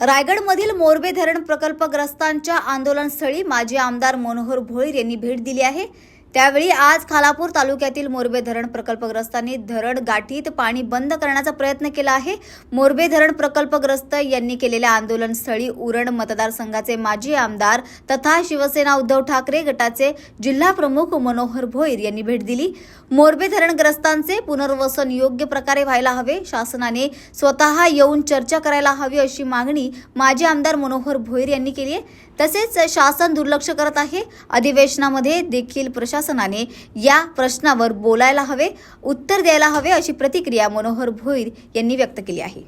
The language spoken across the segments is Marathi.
रायगडमधील मोरबे धरण प्रकल्पग्रस्तांच्या आंदोलनस्थळी माजी आमदार मनोहर भोईर यांनी भेट दिली आहे. त्यावेळी आज खालापूर तालुक्यातील मोरबे धरण प्रकल्पग्रस्तांनी धरण गाठीत पाणी बंद करण्याचा प्रयत्न केला आहे. मोरबे धरण प्रकल्पग्रस्त यांनी केलेल्या आंदोलनस्थळी उरण मतदारसंघाचे माजी आमदार तथा शिवसेना उद्धव ठाकरे गटाचे जिल्हा प्रमुख मनोहर भोईर यांनी भेट दिली. मोरबे धरणग्रस्तांचे पुनर्वसन योग्य प्रकारे व्हायला हवे शासनाने स्वतः येऊन चर्चा करायला हवी अशी मागणी माजी आमदार मनोहर भोईर यांनी केली आहे. तसेच शासन दुर्लक्ष करत आहे. अधिवेशनामध्ये देखील प्रशासनाने या प्रश्नावर बोलायला हवे उत्तर द्यायला हवे अशी प्रतिक्रिया मनोहर भोईर यांनी व्यक्त केली आहे.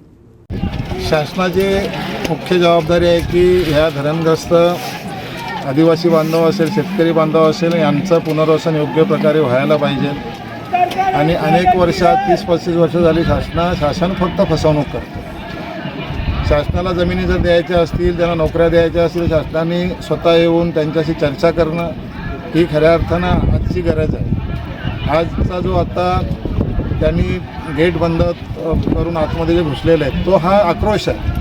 शासनाची मुख्य जबाबदारी आहे की ह्या धरणग्रस्त आदिवासी बांधव असेल शेतकरी बांधव असेल यांचं पुनर्वसन योग्य प्रकारे व्हायला पाहिजे. आणि अनेक वर्षात तीस पस्तीस वर्ष झाली शासना शासन फक्त फसवणूक करतं. शासनाला जमिनी जर द्यायच्या असतील त्यांना नोकऱ्या द्यायच्या असतील शासनाने स्वतः येऊन त्यांच्याशी चर्चा करणं ही खऱ्या अर्थानं आजची गरज आहे. आजचा जो आता त्यांनी गेट बंद करून आतमध्ये जे घुसलेले आहेत तो हा आक्रोश आहे.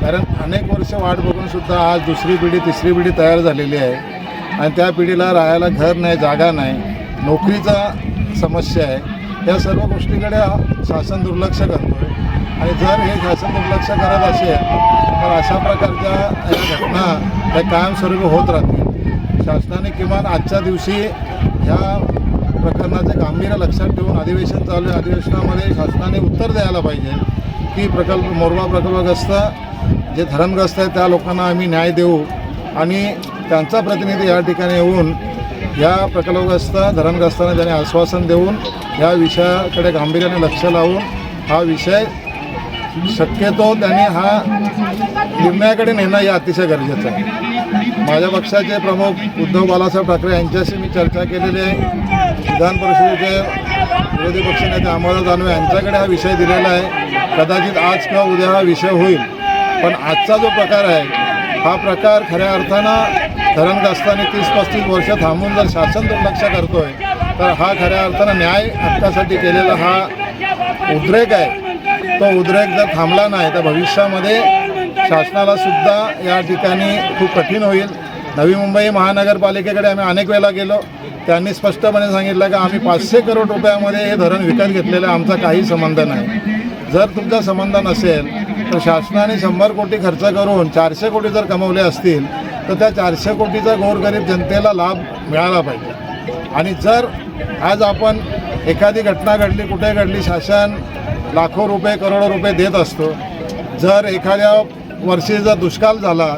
कारण अनेक वर्ष वाट बघूनसुद्धा आज दुसरी पिढी तिसरी पिढी तयार झालेली आहे. आणि त्या पिढीला राहायला घर नाही जागा नाही नोकरीचा समस्या आहे. या सर्व गोष्टीकडे शासन दुर्लक्ष करतो आहे आणि जर हे शासन दुर्लक्ष करत असेल तर अशा प्रकारच्या घटना त्या कायमस्वरूपी होत राहतील. शासनाने किमान आजच्या दिवशी ह्या प्रकरणाचे गांभीर्य लक्षात ठेवून अधिवेशन चालू आहे. अधिवेशनामध्ये शासनाने उत्तर द्यायला पाहिजे की प्रकल्प मोरबा प्रकल्पग्रस्त जे धरणग्रस्त आहेत त्या लोकांना आम्ही न्याय देऊ. आणि त्यांचा प्रतिनिधी या ठिकाणी येऊन या प्रकल्पग्रस्त धरणग्रस्तांना त्याने आश्वासन देऊन या विषयाकडे गांभीर्याने लक्ष लावून हा विषय शक्यतो त्यांनी हा निर्णयाकडे नेणं हे अतिशय गरजेचं आहे. माझ्या पक्षाचे प्रमुख उद्धव बालासाहेब ठाकरे यांच्याशी मी चर्चा केलेली आहे. विधान परिषदेचे विरोधी पक्षनेते आम्हाला दानवे यांच्याकडे हा विषय दिलेला आहे. कदाचित आज किंवा उद्या हा विषय होईल. पण आजचा जो प्रकार आहे हा प्रकार खऱ्या अर्थानं धरणग्रस्तांनी तीस पस्तीस वर्ष थांबून जर शासन दुर्लक्ष करतोय तर हा खऱ्या अर्थानं न्याय हक्कासाठी केलेला हा उद्रेक आहे. तो उद्रेक जर थांबला नाही तर भविष्यामध्ये शासनाला सुद्धा या ठिकाणी खूप कठीण होईल. नवी मुंबई महानगरपालिकेकडे आम्ही अनेक वेळेला गेलो. त्यांनी स्पष्टपणे सांगितलं की आम्ही पाचशे करोड रुपयामध्ये हे धरण विकत घेतलेलं आमचा काही संबंध नाही. जर तुमचा संबंध नसेल तर शासनाने शंभर कोटी खर्च करून चारशे कोटी जर कमवले असतील तर त्या चारशे कोटीचा गोरगरीब जनतेला लाभ मिळाला पाहिजे. आणि जर आज आपण एखादी घटना घडली कुठे घडली शासन लाखो रुपये करोडो रुपये देत असतो. जर एखाद्या वर्षी जर दुष्काळ झाला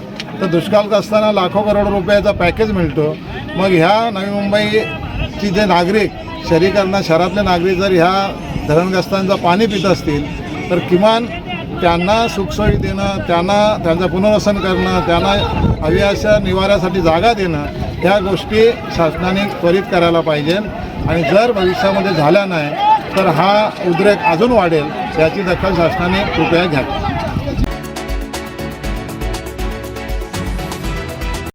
तर दुष्काळ असताना लाखो करोड रुपयाचा पॅकेज मिळतो. मग ह्या नवी मुंबईची जे नागरिक शहरीकरणा शहरातले नागरिक जर ह्या धरणग्रस्तांचं पाणी पित असतील तर किमान त्यांना सुखसोयी देणं त्यांना त्यांचं पुनर्वसन करणं त्यांना हवी अशा निवाऱ्यासाठी जागा देणं ह्या गोष्टी शासनाने त्वरित करायला पाहिजे. आणि जर भविष्यामध्ये झाल्या नाही तर हा उद्रेक अजून वाढेल याची दखल शासनाने कृपया घ्यावी.